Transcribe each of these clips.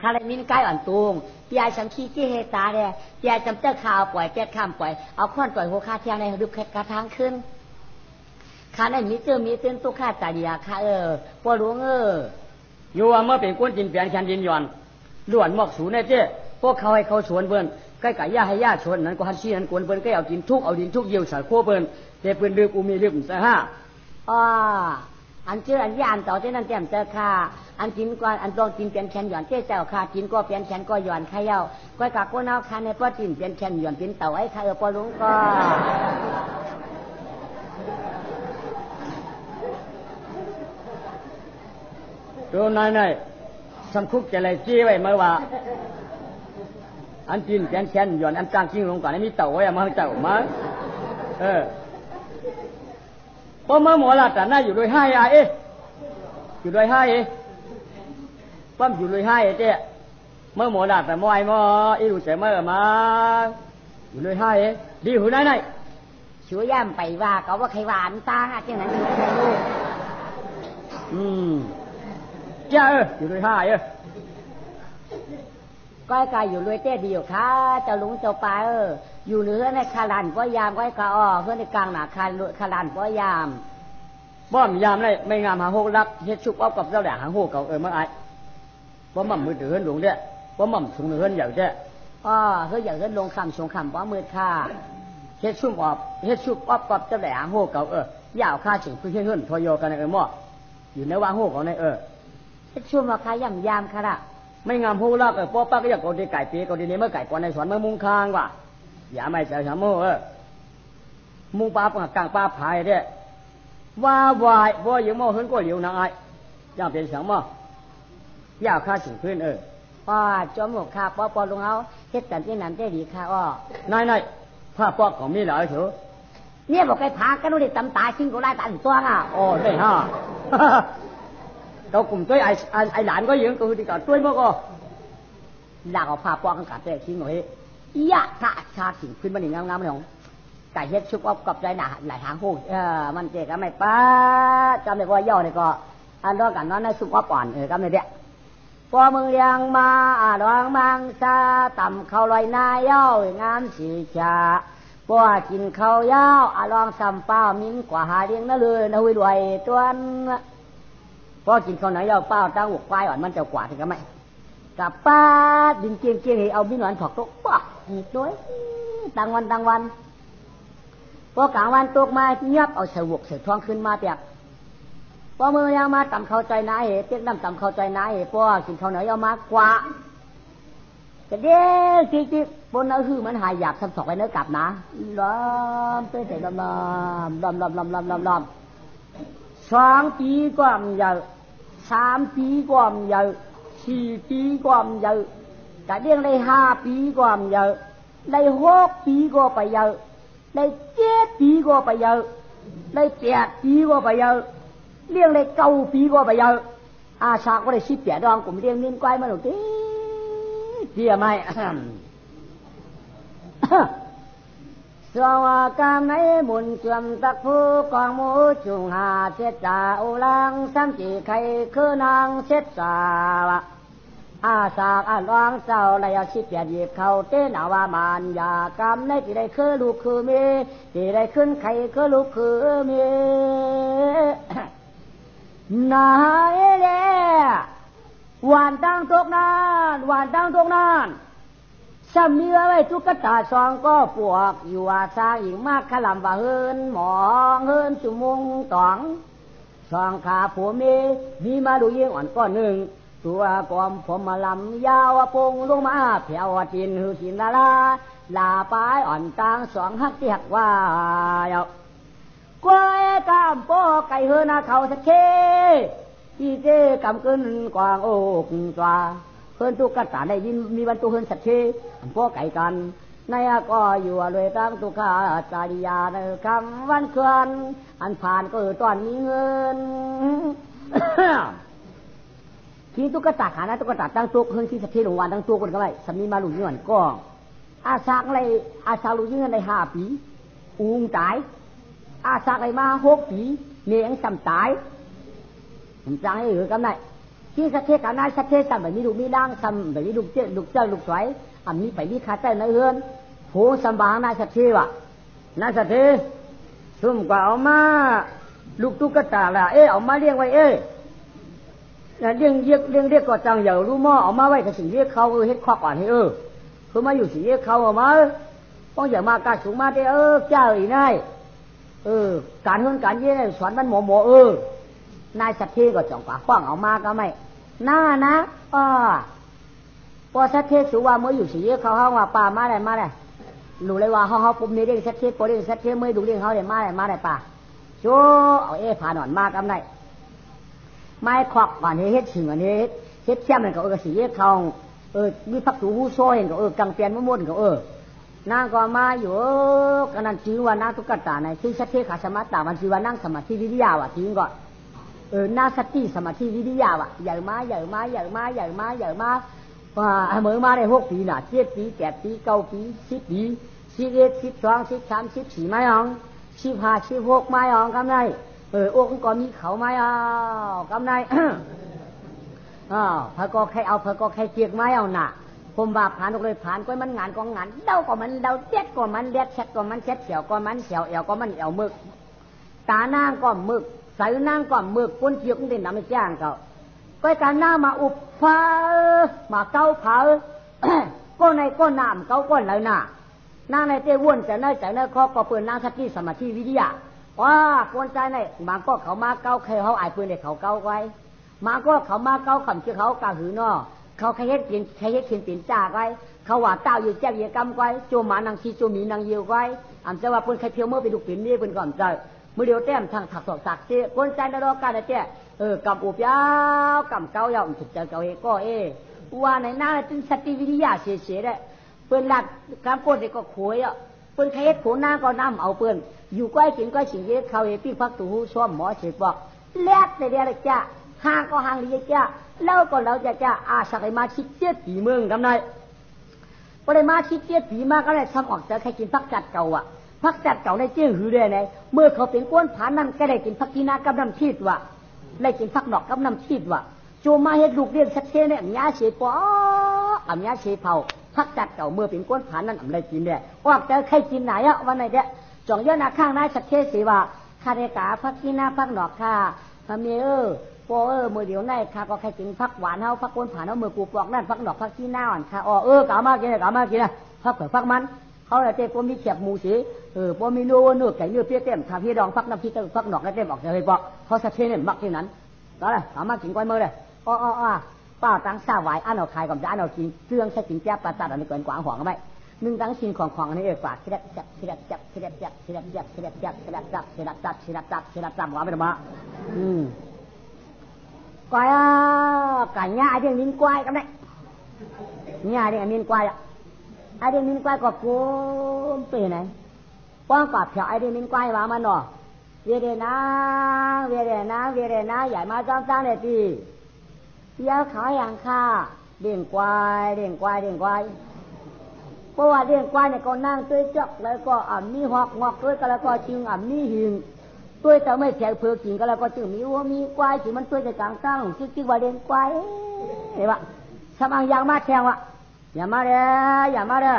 ข้าเลยมินใกล้อ่อนตูงปียสังคีที่เฮตาเนี่ยปียจำเจ้าข่าวปล่อยแก้ข้ามปล่อยเอาข้อนปล่อยหัวคาเทียงในดึกกระทางขึ้นข้าในมิเจอมีเต้นตุกข้าตาดียาข้าเออปวดหลวเอออยู่ว่าเมื่อเป็นก้นจินเปลี่ยนแคนดินย้อนล้วนหมอกสูนเนี่ยเจ้พวกเขาให้เขาชวนเบิ้นใกล้กับย่าให้ย่าชวนนั้นก็ฮันชี้นั้นกวนเบิ้นก็เอาดินทุกเอาดินทุกเยี่ยวใส่ขั้วเบิ้นเตเปิ้นลืมอูมีลืมใส่ห้าอ๋อ อันเชื่ออันยานต่อที่นั่นแจ่มเจอค่ะอันจินกว่าอันตองจินเปลี่ยนแขนหย่อนเจ้าเจ้าค่ะจินก็เปลี่ยนแขนก็หย่อนขย่าก้อยกากก้นเอาค่ะในป้อจินเปลี่ยนแขนหย่อนเป็นเต่าไอ้ค่ะเออปอลุงก็ตัวนายนายสังคุกจะเลยจี้ไว้เมื่อว่า อันจินแขนแขนหย้อนอันกลางกิ้งลงก่อนอันนี้เต่าไว้มาเต่ามาเออ พอมาหมอละแต่น่าอยู่โดยให้อะเอ๊ะอยู่โดยให้เอ๊ะปั้มอยู่โดยให้เจ๊เมื่อหมอละแต่มอยมออีรู้ใจเมื่อมาอยู่โดยให้เอ๊ะดีหูนายนายชัวย่ำไปว่าเขาว่าใครหวานตางอะจังนั้นอยู่ใครรู้อืมเจ้าเอออยู่โดยให้เอ๊ะก้อยกายอยู่รวยเต้ดีอยู่ค่ะเจ้าลุงเจ้าปลาเออ อยู่เหนือในคารันป้อยามก้อยกาอ้อเพื่อนในกลางหนาคารุคารันป้อยามบ้อมยามเลยไม่งามหาโฮกรักเฮ็ดชุบเอากับเจ้าแหล่หางโฮกเก่าเออมาไอ้บ่มั่มมือถือหลวงเด้บ่มั่มสูงเฮือนใหญ่เด้อ้อเฮ้ยอย่างเฮ้ยลงคำชงคำป้อมือค่ะเฮ็ดชุบออบเฮ็ดชุบออบกับเจ้าแหล่หางโฮกเก่าเออยาวค่าถึงพึ่งเฮือนทอยโยกันเออหม้ออยู่ในว่างโฮกของในเออช่วงมาค่ะย่ำยามค่ะละไม่งามโฮรักเออป้อป้าก็อยากกดดีไก่ปีกดดีนี้เมื่อไก่ก่อนในสวนเมื่อมุงคางว่ะ อย่าไม่เสียชาโมเออมุงป้าปกลางป้าพายเด้ว่าวายบ่ยังโมเฮินก็เหลียวนางไอ้ย่างเป็นสังหม้อยาวค่าถึงพื้นเออป้อจอมหมกค่ะป้อปอลุงเอาเฮ็ดกันที่นั่นได้ดีค่ะอ้อนายนายผ้าปอกของมีหลายเถอะเนี่ยบอกไอ้พากันดูดิตำตาชิงกูไล่ตันตัวอะอ๋อได้ฮะเรากลุ่มตัวไอ้ไอ้ไอ้หลานก็ยังตัวที่ก่อนตัวมั้งก็หลักเอาพาปอกันกัดแต่ชิงหน่อย ยะถ้าชาถึงขึ้นมาหนึ่งงามๆเลยของไก่เฮ็ดชุบออบกับใจหนาหลายหางหูเออมันเจ๊ก็ไม่ป้าจำได้ว่าย่อเนี่ยก็อันรอกันนอนในซุปอบอ่อนเออก็ไม่เด้พอมึงเลี้ยงมาอ่าดองมังซาต่ำเขาลอยนายเย้างามสีชาพวกินเขาเย้าอาลองซ้ำเป้ามิ้นกว่าหาเลี้ยงนั่นเลยนะวิรวยตัวนั้นพอกินข้าวหนียวเย้าเป้าตั้งหกควายอ่อนมันจะกว่าถึงกันไหม กับป้าดินเกียงเกียงให้เอามิ้นหวานถอกตกปอกอีกด้วยต่างวันต่างวันพอกลางวันตกมาเงียบเอาเสวกเสือท้องขึ้นมาเปียกพอมือยังมาต่ำเข้าใจนายเหเปียกน้ำต่ำเข้าใจนายเหพอกินข้าวเหนียวเย้ามากกว่าจะเด้จิจิบนนั้นคือมันหายอยากทำสอกไว้เนื้อกลับนะล้อมเต้เต้ล้อมล้อมล้อมล้อมล้อมล้อมล้อมสองปีความยาสามปีความยาวสี่ปีความยาวแต่เรียงได้ห้าวามยา วได้หกปีก็ไปยาวได้เจ็ดปีก็ไปยาวได้แปดปีก็ไปยาวเรียงได้เก้าปีก็ไปยาวอาชาก็ได้สิบแปดดองผมเรียงเงินไกวมาหนูตีเจียไหมสากามในมุนจวมตักผู้กองเช็ดจ่าอุลังสัมจีไข่คือนางเช็ดสาวะอาสากเจ้าระยะชิดเปียดหยิบเขาเต้นอาวามานยากรรมในที่ได้คือลูกคือเมีที่ได้ขึ้นไข่คือลูกคือเมีนายเล่หวานตั้งตกนานหวานตั้งตกนานสามีไว้ทุกตาสองก็ปวก อยู่อาซาอีกมากขลำว่าเฮินหมองเฮินจุมงตองสองขาผัวเมีมีมาดูยิ่งอ่อนก้อนหนึ่ง ตัวกอมผมมาลำยาวปงลงมาเพียวจินหือสินลาลาลาปายอ่อนตางสองหักที่หักว่าเยากล้วยกามโปไก่เฮินาเขาสักเคอีเจกำขึ้นกวางโอกจวาเพื่อนตุกกตาได้ยินมีบรรทุเพื่อนสัตว์เชพวกไก่กันในอาก็อยู่เลยตั้งตุกาจาริยาในคำวันเคลื่อนอันผ่านก็ตอนมีเงิน ทีตุกตาขานะตุกตาตั้งตุกเฮือนที่สัตว์เชลงวันตั้งตุกคนก็ไปสามีมาหลุดเงินก็อาสักเลยอาสักหลุดเงินได้ห้าปีอุงตาย อาสักเลยมาหกปีเมียงซ้ำตายผมจังให้หือกันได้ทที่สักเทกันนาสักเทสัมแบบนี้ลูมีด่างสัมแบบนี้ลูเจ้าลูกเจ้าลูกสวยอันนี้ไปนี่คาเต้ในเฮือนโผสัมบางนายสักเทวะนายสักเทซุ่มกว่าเอามา ลูกตุ๊กตาละเอ๊ะเอามาเลี้ยงไว้เอ๊ เลี้ยงเรียกเลี้ยงเรียกก็จังเหยารู้ม่อเอามาไว้กับสิ่งเรียกเขาเฮ็ดข้อก่อนให้เออคือมาอยู่สิ่งเรียกเขาเอามาป้องอย่ามากาสูงมาได้เออเจ้าอีนายเออ การเฮือนการเยี่ยนสอนมันหมอหมอเออนายสักเทก็จ่องกว่าป้องเอามาก็ไม่หน้านะอ้อพอสักเทสุว่าเมื่ออยู่สิ่งเรียกเขาห้องว่าป่ามาได้มาได้รู้เลยว่าเขาเขาปุ่มนี้เรียกสักเทปเรียกสักเทเมื่อดูเรียกเขาได้มาได้มาได้ป่าโจเอาเอผ่าหนอนมากำไร ไม้ขอกก่อนเฮ็ดชิงก่อนเฮ็ดเฮ็ดเชี่ยมันก็เออสีเฮ็ดทองเออมีพักถูหูโซ่เห็นก็เออกังเปลี่ยนมุ่นก็เออนางก็มาอยู่กันนั้นจื้อว่านางตุกตาในที่ชัดเทขาสมาตามันจื้อว่านั่งสมาธิวิทยาว่ะจริงก่อนเออนาสติสมาธิวิทยาว่ะใหญ่มาใหญ่มาใหญ่มาใหญ่มาใหญ่มาว่าเมื่อมาได้หกปีน่ะเจ็ดปีแปดปีเก้าปีสิบปีสิบเอ็ดสิบสองสิบสามสิบสี่ไม่หองสิบห้าสิบหกไม่หองกำไร เออโอ้ก็มีเขาไม่เอากำไรอ้าวพระก็ใครเอาพระก็ใครเจียกไม่เอาหน่ะผมว่าผ่านเลยผ่านก็มันงานก็งานเดาก็มันเดาเจ็ดก็มันเล็ดเช็ดก็มันเช็ดเสียวก็มันเสียวเอวก็มันเอวมึก ตาหน้างก็มึกใส่นางก็มึกคนเจียกก็เป็นน้ำจ้างเขาก็การหน้ามาอุบฟ้ามาเก้าเผาก็ในก็น้ำเก้าก้นเลยน่ะนาในเต้วนจะในใจในคอก็เปิดนางสติสมาธิวิทยา ว่าคนใจในมาก็เขามาเก้าใครเขาอายปืนเด็กเขาเก้าไว้ มาก็เขามาเก้าคำชื่อเขากาหือนอเขาใครเฮ็ดเปลี่ยนใครเฮ็ดเปลี่ยนเปลี่ยนจ้าไว้ เขาว่าเต้าอยู่แจ้งเยกรรมไว้โจหมานางชีโจมีนางเยวไว้อันจะว่าเพิ่นใครเพียวเมื่อไปดูปิ่นนี่เพิ่นก่อนใจมื่อเดียวแต้มทางถักสอกสักเจ้คนใจในรอการเจ้เออกำอุบยาวกำเก้ายาวถูกใจเก้าเอก็เอว่าในหน้าจึงสติวิทยาเสียเสียได้เปิ้นหลักการโกนก็ขวยอะ เปิ้นใครเฮ็ดโผหน้าก็น้ำเอาเปิ้นอยู่ใกล้กินใกล้สิงเฮ็ดเขาเอพี่พักตูหูซ้อมหมอเสกบอกแลกแต่เดียวเลยจ้าห่างก็ห่างเลยจ้าเล่าก็เราจะจ้าอาสักมาชิดเจ็ดปีเมืองกำไรพอได้มาชิดเจ็ดปีมาก็เลยทำออกจากใครกินพักจัดเก่าอะพักจัดเก่าในเจี้ยหือได้ไงเมื่อเขาเป็นก้นผานั่นก็ได้กินพักกีนากับน้ำชีดว่ะได้กินพักหนอกกับน้ำชีดว่ะโจมาเฮ็ดลูกเรียนสักเทเนี่ยมีอาเฉปออ่ำยาเฉเผา พักจัดเก่าเมื่อเป็นก้นผานั่นอ่ำได้กินเนี่ยออกจากใครกินไหนอะวันไหนเด้จ่องเยอะนาข้างนายสักเทสีว่าคาเดกาพักกีนาพักหนอกค่ะพเมเออปอเออมือเดียวในข้าก็ใครกินพักหวานเฮาพักก้นผานเฮามือกูปอกนั่นพักหนอกพักกีนาอ่อนค่ะอ๋อเออกามากินกามากินนะพักเผื่อพักมันเขาเลยเต้ปมีเขียบมูสีเออปมีนัวเนื้อไก่เนื้อเปี้ยเต็มทาพี่ดองฟักน้ำพริกฟักหนอกแล้วเต็มออกจากเลยปอกเขาสะเทเนี่ยมักที่นั้นก็เลยสามารถกินก้อยมือเลยอ๋ออ๋อ ป้าตั้งซาไหวอันเอาขายก่อนจะอันเอากินเครื่องใช้กินแจ๊บปลาตัดอันนี้เกินกวางหัวก็ไม่หนึ่งตั้งชินของของอันนี้เออกว่าทีละจับทีละจับทีละจับทีละจับทีละจับที อย่าขายอย่างข้าเด่งควายเด่งควายเด่งควายเพราะว่าเด่งควายเนี่ยก็นั่งด้วยจักแล้วก็อ่ำมีหอกหอกด้วยก็แล้วก็จึงอ่ำมีหิงตัวแต่ไม่แข็งเผือกจริงก็แล้วก็จึงมีวัวมีควายถึงมันตัวแต่กลางตั้งซึ่งจึงว่าเด่งควายเห็นปะสมังยางมาแทงวะอย่ามาเด้ออย่ามาเด้อ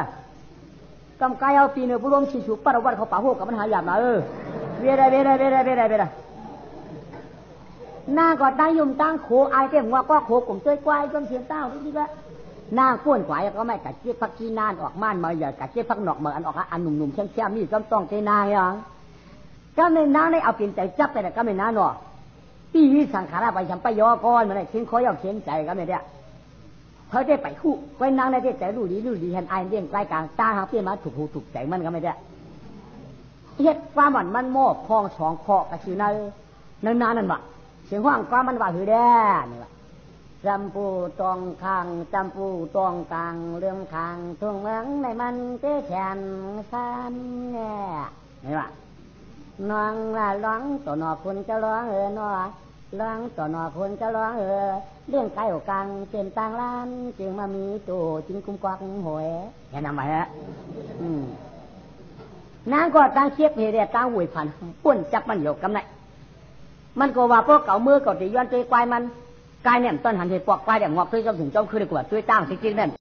กำกายเอาปีเนื้อผู้ร่วมชิชุปารวัดเขาป่าหัวกับมันหายาบมาเออเบียดด้เบียดด้เบียดด้เบียดด้เบียด โขกลุ่มเต้ยควายจนเสียงเต้าที่ว่าหน้าก้วนขวายก็ไม่กัดเจี๊ยบพักกีนานออกม่านมาอย่ากัดเจี๊ยบพักหนอกมาอันออกอันหนุ่มๆแช่ๆนี่ต้องต้องเจนางยังก็ในน้าในเอาเปลี่ยนใจจับไปแต่ก็ไม่น้าหนอปีวิสังขารไปฉันไปย่อก้อนมาเลยเขียนคอยเอาเขียนใจก็ไม่ได้เขาได้ไปคู่ไว้นางในได้แต่รู้ดีรู้ดีเห็นไอ้เลี้ยงใกล้กลางตาหางเปี้ยมาถูกหูถูกใจมันก็ไม่ได้เฮ็ดความหมันมันโม่พองสองเคาะกระชือนั่นนานนั่นวะ เสียงห้องความมันว่าหือแด่นี่วะจำปูตองคางจำปูตองกลางเรื่องคางทุ่งเมืองในมันเจแขนซ้ำเนี่ยนี่วะน้องละร้องตัวนอคุณจะร้องเออนอร้องตัวนอคุณจะร้องเออ เรื่องไก่กลางเจนต่างล้าน จึงมามีตัวจึงคุ้มกวักหวยแค่นั้นไหมฮะนางก็ตั้งเชียบเหตุตั้งหวยพันป่นจับมันหยกกำไร มันก็ว่าพวกเก่ามือเก่าตีย้อนใจควายมันกายเนี่ยต้นหันเหตุปอกไปเนี่ยงอกด้วยจอมถึงจอมคือดีกว่าด้วยตั้งจริงๆเนี่ย